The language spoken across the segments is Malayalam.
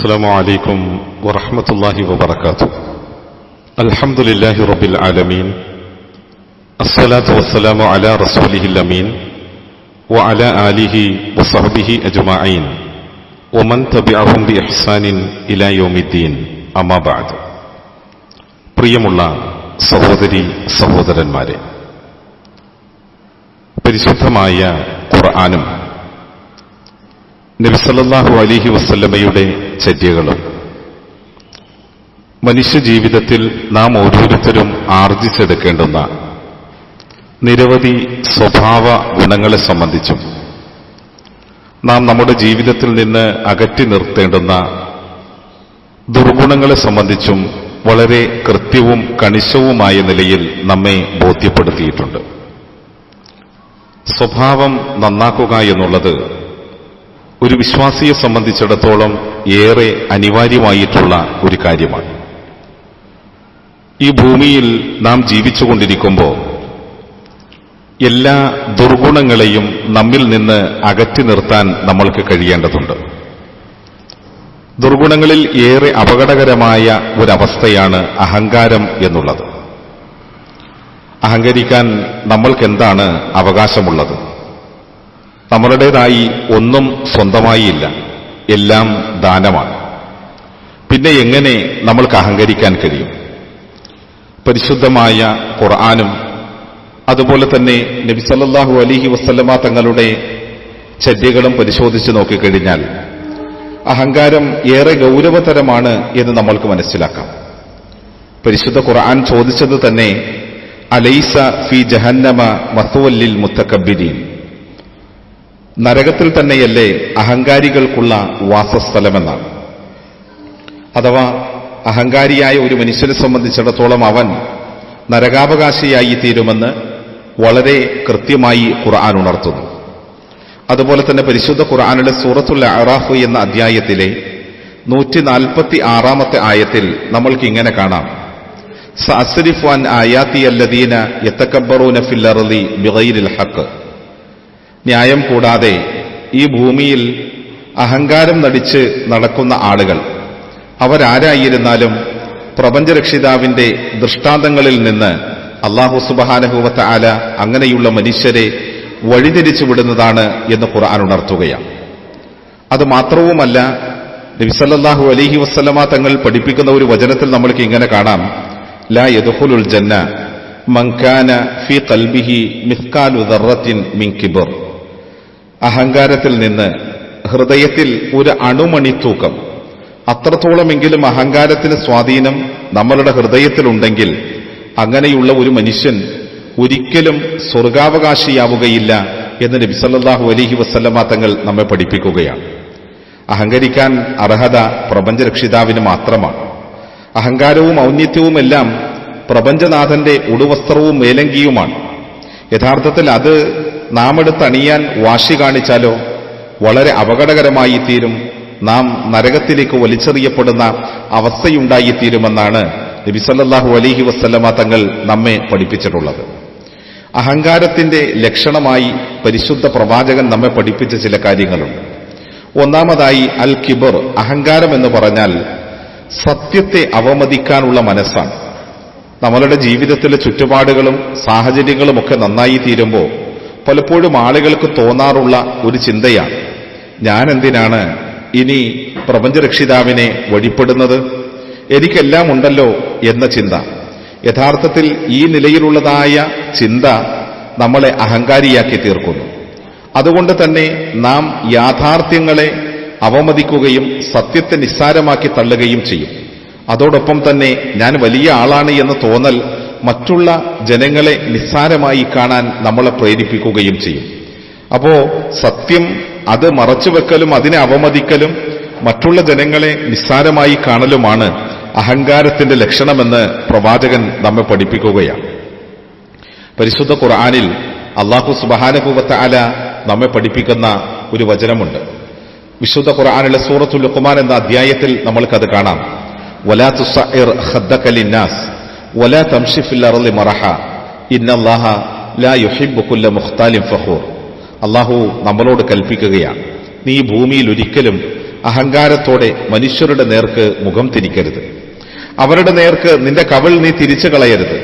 السلام عليكم ورحمة الله وبركاته الحمد لله رب العالمين الصلاة والسلام على رسوله الأمين وعلى آله وصحبه أجمعين ومن تبعهم بإحسان إلى يوم الدين أما بعد പ്രിയമുള്ള സഹോദരി സഹോദരന്മാരെ പരിശുദ്ധമായ ഖുർആാനും നബിസല്ലാഹു അലിഹി വസ്ല്ലമയുടെ ചര്യകളും. മനുഷ്യജീവിതത്തിൽ നാം ഓരോരുത്തരും ആർജിച്ചെടുക്കേണ്ടുന്ന നിരവധി സ്വഭാവ ഗുണങ്ങളെ സംബന്ധിച്ചും നാം നമ്മുടെ ജീവിതത്തിൽ നിന്ന് അകറ്റി നിർത്തേണ്ടുന്ന ദുർഗുണങ്ങളെ സംബന്ധിച്ചും വളരെ കൃത്യവും കണിശവുമായ നിലയിൽ നമ്മെ ബോധ്യപ്പെടുത്തിയിട്ടുണ്ട്. സ്വഭാവം നന്നാക്കുക എന്നുള്ളത് ഒരു വിശ്വാസിയെ സംബന്ധിച്ചിടത്തോളം ഏറെ അനിവാര്യമായിട്ടുള്ള ഒരു കാര്യമാണ്. ഈ ഭൂമിയിൽ നാം ജീവിച്ചുകൊണ്ടിരിക്കുമ്പോൾ എല്ലാ ദുർഗുണങ്ങളെയും നമ്മിൽ നിന്ന് അകറ്റി നിർത്താൻ നമ്മൾക്ക് കഴിയേണ്ടതുണ്ട്. ദുർഗുണങ്ങളിൽ ഏറെ അപകടകരമായ ഒരവസ്ഥയാണ് അഹങ്കാരം എന്നുള്ളത്. അഹങ്കരിക്കാൻ നമ്മൾക്കെന്താണ് അവകാശമുള്ളത്? നമ്മളുടേതായി ഒന്നും സ്വന്തമായി ഇല്ല എല്ലാം ദാനമാണ്. പിന്നെ എങ്ങനെ നമ്മൾക്ക് അഹങ്കരിക്കാൻ കഴിയും? പരിശുദ്ധമായ ഖുർആാനും അതുപോലെ തന്നെ നബിസല്ലാഹു അലിഹി വസ്ലമ തങ്ങളുടെ ചര്യകളും പരിശോധിച്ച് നോക്കിക്കഴിഞ്ഞാൽ അഹങ്കാരം ഏറെ ഗൗരവതരമാണ് എന്ന് നമ്മൾക്ക് മനസ്സിലാക്കാം. പരിശുദ്ധ ഖുർആൻ ചോദിച്ചത് തന്നെ അലൈസ ഫി ജഹന്നമ മസുവല്ലിൽ മുത്തക്കബിരീൻ. നരകത്തിൽ തന്നെയല്ലേ അഹങ്കാരികൾക്കുള്ള വാസസ്ഥലമെന്നാണ്. അഥവാ അഹങ്കാരിയായ ഒരു മനുഷ്യനെ സംബന്ധിച്ചിടത്തോളം അവൻ നരകാവകാശിയായി തീരുമെന്ന് വളരെ കൃത്യമായി ഖുർആൻ ഉണർത്തുന്നു. അതുപോലെ തന്നെ പരിശുദ്ധ ഖുർആാനിലെ സൂറത്തുൽ അറാഫ് എന്ന അധ്യായത്തിലെ നൂറ്റി നാൽപ്പത്തി ആറാമത്തെ ആയത്തിൽ നമ്മൾക്ക് ഇങ്ങനെ കാണാം. സഅസരിഫ് വാൻ ആയാത്തി അല്ലദീന യത്തക്കബറൂന ഫില്ലറലി ബിഗൈരിൽ ഹക്ക് ന്യായം കൂടാതെ ഈ ഭൂമിയിൽ അഹങ്കാരം നടിച്ച് നടക്കുന്ന ആളുകൾ. അവരാരായിരുന്നാലും പ്രപഞ്ചരക്ഷിതാവിന്റെ ദൃഷ്ടാന്തങ്ങളിൽ നിന്ന് അള്ളാഹു സുബഹാനഹുവത്ത ആല അങ്ങനെയുള്ള മനുഷ്യരെ വഴിതിരിച്ചു വിടുന്നതാണ് എന്ന് ഖുർആൻ ഉണർത്തുകയാണ്. അത് മാത്രവുമല്ല നബിസല്ലാഹു അലഹി വസ്ലമ തങ്ങൾ പഠിപ്പിക്കുന്ന ഒരു വചനത്തിൽ നമ്മൾക്ക് ഇങ്ങനെ കാണാം. ലാ യദുഹുലുൽ ജന്ന മങ്കാന ഫി കൽബിഹി മിസ്കാലു ദറത്തിൻ മിൻ കിബർ. അഹങ്കാരത്തിൽ നിന്ന് ഹൃദയത്തിൽ ഒരു അണുമണിത്തൂക്കം. അത്രത്തോളമെങ്കിലും അഹങ്കാരത്തിന് സ്വാധീനം നമ്മളുടെ ഹൃദയത്തിലുണ്ടെങ്കിൽ അങ്ങനെയുള്ള ഒരു മനുഷ്യൻ ഒരിക്കലും സ്വർഗാവകാശിയാവുകയില്ല എന്ന് നബി സല്ലല്ലാഹു അലൈഹി വസല്ലമ തങ്ങൾ നമ്മെ പഠിപ്പിക്കുകയാണ്. അഹങ്കരിക്കാൻ അർഹത പ്രപഞ്ചരക്ഷിതാവിന് മാത്രമാണ്. അഹങ്കാരവും ഔന്നിത്യവുമെല്ലാം പ്രപഞ്ചനാഥന്റെ ഉടുവസ്ത്രവും മേലങ്കിയുമാണ്. യഥാർത്ഥത്തിൽ അത് നാം എടുത്തണിയാൻ വാശി കാണിച്ചാലോ? വളരെ അപകടകരമായി തീരും നാം നരകത്തിലേക്ക് വലിച്ചെറിയപ്പെടുന്ന അവസ്ഥയുണ്ടായിത്തീരുമെന്നാണ് നബിസല്ലാഹു അലഹി വസ്ലമ തങ്ങൾ നമ്മെ പഠിപ്പിച്ചിട്ടുള്ളത്. അഹങ്കാരത്തിന്റെ ലക്ഷണമായി പരിശുദ്ധ പ്രവാചകൻ നമ്മെ പഠിപ്പിച്ച ചില കാര്യങ്ങളുണ്ട്. ഒന്നാമതായി അൽ കിബർ അഹങ്കാരം എന്ന് പറഞ്ഞാൽ സത്യത്തെ അവമതിക്കാനുള്ള മനസ്സാണ്. നമ്മളുടെ ജീവിതത്തിലെ ചുറ്റുപാടുകളും സാഹചര്യങ്ങളും ഒക്കെ നന്നായി തീരുമ്പോൾ പലപ്പോഴും ആളുകൾക്ക് തോന്നാറുള്ള ഒരു ചിന്തയാണ്. ഞാൻ എന്തിനാണ് ഇനി പ്രപഞ്ചരക്ഷിതാവിനെ വഴിപ്പെടുന്നത്? എനിക്കെല്ലാം ഉണ്ടല്ലോ എന്ന ചിന്ത. യഥാർത്ഥത്തിൽ ഈ നിലയിലുള്ളതായ ചിന്ത നമ്മളെ അഹങ്കാരിയാക്കി തീർക്കുന്നു. അതുകൊണ്ട് തന്നെ നാം യാഥാർത്ഥ്യങ്ങളെ അവമതിക്കുകയും സത്യത്തെ നിസ്സാരമാക്കി തള്ളുകയും ചെയ്യും. അതോടൊപ്പം തന്നെ ഞാൻ വലിയ ആളാണ് എന്ന് തോന്നൽ മറ്റുള്ള ജനങ്ങളെ നിസ്സാരമായി കാണാൻ നമ്മളെ പ്രേരിപ്പിക്കുകയും ചെയ്യും. അപ്പോ സത്യം അത് മറച്ചുവെക്കലും അതിനെ അവമതിക്കലും മറ്റുള്ള ജനങ്ങളെ നിസ്സാരമായി കാണലുമാണ് അഹങ്കാരത്തിന്റെ ലക്ഷണമെന്ന് പ്രവാചകൻ നമ്മെ പഠിപ്പിക്കുകയാണ്. പരിശുദ്ധ ഖുർആാനിൽ അള്ളാഹു സുബഹാനുഭൂവത്ത അല നമ്മെ പഠിപ്പിക്കുന്ന ഒരു വചനമുണ്ട്. വിശുദ്ധ ഖുർആാനിലെ സൂറത്തുൽ ലുഖ്മാൻ എന്ന അധ്യായത്തിൽ നമ്മൾക്കത് കാണാം. വലാ തുസഇർ ഖദ്ദക تمشي في الارض مرحا. ان الله لا يحب كل مختال فخور. അള്ളാഹു നമ്മളോട് കൽപ്പിക്കുകയാണ്. നീ ഭൂമിയിൽ ഒരിക്കലും അഹങ്കാരത്തോടെ മനുഷ്യരുടെ നേർക്ക് മുഖം തിരിക്കരുത്. അവരുടെ നേർക്ക് നിന്റെ കവൾ നീ തിരിച്ചു കളയരുത്.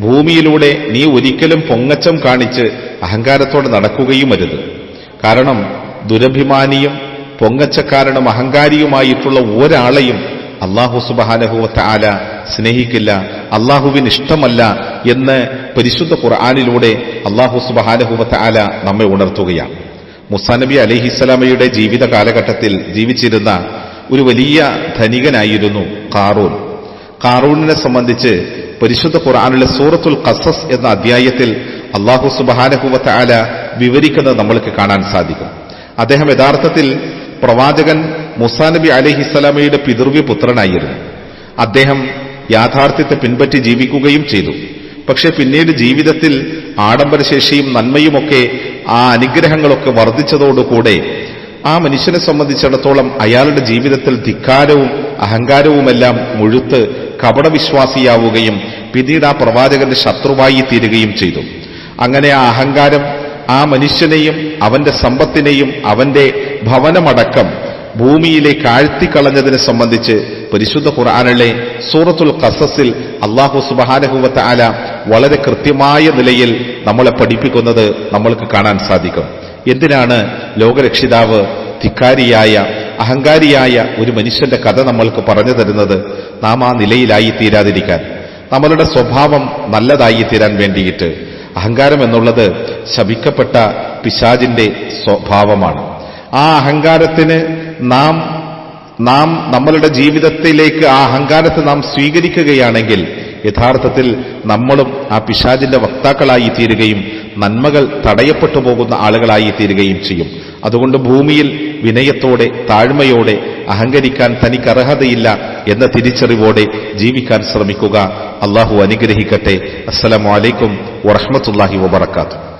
ഭൂമിയിലൂടെ നീ ഒരിക്കലും പൊങ്ങച്ചം കാണിച്ച് അഹങ്കാരത്തോടെ നടക്കുകയും അരുത്. കാരണം ദുരഭിമാനിയും പൊങ്ങച്ചക്കാരനും അഹങ്കാരിയുമായിട്ടുള്ള ഒരാളെയും അള്ളാഹു സുബാനഹുവത്ത ആല സ്നേഹിക്കില്ല അള്ളാഹുവിന് ഇഷ്ടമല്ല എന്ന് പരിശുദ്ധ ഖുർആാനിലൂടെ അള്ളാഹു സുബാനഹുവത്ത ആല നമ്മെ ഉണർത്തുകയാണ്. മുസാനബി അലിഹിസ്സലാമയുടെ ജീവിത കാലഘട്ടത്തിൽ ജീവിച്ചിരുന്ന ഒരു വലിയ ധനികനായിരുന്നു കാറൂൻ കാറൂണിനെ സംബന്ധിച്ച് പരിശുദ്ധ ഖുർആാനിലെ സൂറത്തുൽ ഖസസ് എന്ന അധ്യായത്തിൽ അള്ളാഹു സുബാനഹുവത്ത ആല വിവരിക്കുന്നത് നമ്മൾക്ക് കാണാൻ സാധിക്കും. അദ്ദേഹം യഥാർത്ഥത്തിൽ പ്രവാചകൻ മുസാനബി അലഹിസ്സലാമയുടെ പിതൃവ്യ പുത്രനായിരുന്നു. അദ്ദേഹം യാഥാർത്ഥ്യത്തെ പിൻപറ്റി ജീവിക്കുകയും ചെയ്തു. പക്ഷെ പിന്നീട് ജീവിതത്തിൽ ആഡംബരശേഷിയും നന്മയുമൊക്കെ ആ അനുഗ്രഹങ്ങളൊക്കെ വർദ്ധിച്ചതോടുകൂടെ ആ മനുഷ്യനെ സംബന്ധിച്ചിടത്തോളം അയാളുടെ ജീവിതത്തിൽ ധിക്കാരവും അഹങ്കാരവുമെല്ലാം മുഴുത്ത് കപടവിശ്വാസിയാവുകയും പിന്നീട് ആ പ്രവാചകന്റെ ശത്രുവായി തീരുകയും ചെയ്തു. അങ്ങനെ ആ അഹങ്കാരം ആ മനുഷ്യനെയും അവന്റെ സമ്പത്തിനെയും അവന്റെ ഭവനമടക്കം ഭൂമിയിലേക്ക് ആഴ്ത്തിക്കളഞ്ഞതിനെ സംബന്ധിച്ച് പരിശുദ്ധ ഖുർആാനിലെ സൂറത്തുൽ കസസിൽ അള്ളാഹു സുബാനഹുവത്ത് ആല വളരെ കൃത്യമായ നിലയിൽ നമ്മളെ പഠിപ്പിക്കുന്നത് നമ്മൾക്ക് കാണാൻ സാധിക്കും. എന്തിനാണ് ലോകരക്ഷിതാവ് ധിക്കാരിയായ അഹങ്കാരിയായ ഒരു മനുഷ്യന്റെ കഥ നമ്മൾക്ക് പറഞ്ഞു തരുന്നത്? നാം ആ നിലയിലായി തീരാതിരിക്കാൻ നമ്മളുടെ സ്വഭാവം നല്ലതായി തീരാൻ വേണ്ടിയിട്ട്. അഹങ്കാരം എന്നുള്ളത് ശപിക്കപ്പെട്ട പിശാജിന്റെ സ്വഭാവമാണ്. ആ അഹങ്കാരത്തിന് നാം നാം നമ്മളുടെ ജീവിതത്തിലേക്ക് ആ അഹങ്കാരത്തെ നാം സ്വീകരിക്കുകയാണെങ്കിൽ യഥാർത്ഥത്തിൽ നമ്മളും ആ പിശാജിന്റെ വക്താക്കളായി തീരുകയും നന്മകൾ തടയപ്പെട്ടു പോകുന്ന ആളുകളായി തീരുകയും ചെയ്യും. അതുകൊണ്ട് ഭൂമിയിൽ വിനയത്തോടെ താഴ്മയോടെ അഹങ്കരിക്കാൻ തനിക്ക് അർഹതയില്ല എന്ന തിരിച്ചറിവോടെ ജീവിക്കാൻ ശ്രമിക്കുക. അള്ളാഹു അനുഗ്രഹിക്കട്ടെ. അസ്സലാമലൈക്കും വറഹമത്തല്ലാഹി വബർക്കാത്തു